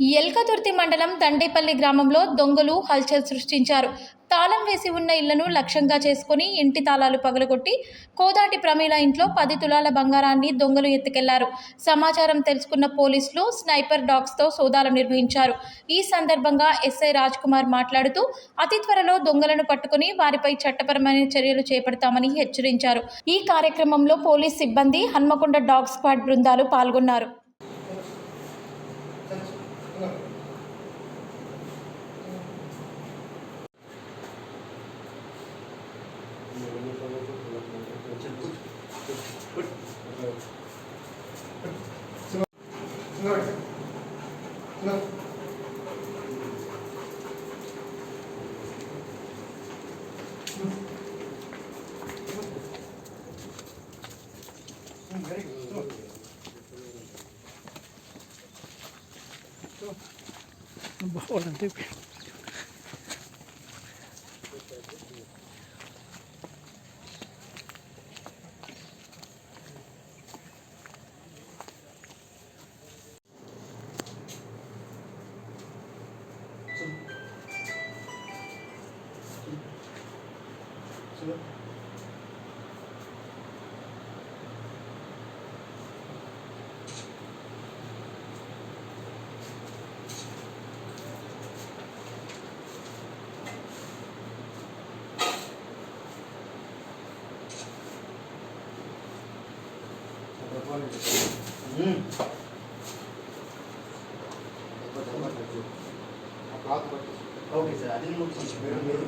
ఎల్కతుర్తి మండలం తండేపల్లి గ్రామంలో దొంగలు హల్చల్ సృష్టించారు. తాళం వేసి ఉన్న ఇళ్ళను లక్ష్యంగా చేసుకుని ఇంటి తాళాలు పగలగొట్టి కోదాటి ప్రమీల ఇంట్లో పది తులాల బంగారాన్ని దొంగలు ఎత్తుకెళ్ళారు. సమాచారం తెలుసుకున్న పోలీసులు స్నైపర్ డాగ్స్తో సోదాలు నిర్వహించారు. ఈ సందర్భంగా ఎస్ఐ రాజ్ కుమార్ మాట్లాడుతూ అతి త్వరలో దొంగలను పట్టుకుని వారిపై చట్టపరమైన చర్యలు చేపడతామని హెచ్చరించారు. ఈ కార్యక్రమంలో పోలీస్ సిబ్బంది హన్మకొండ డాగ్ స్క్వాడ్ బృందాలు పాల్గొన్నారు. Very good. Walang tipi. Okay sir అది ముగించి మేడం మీరు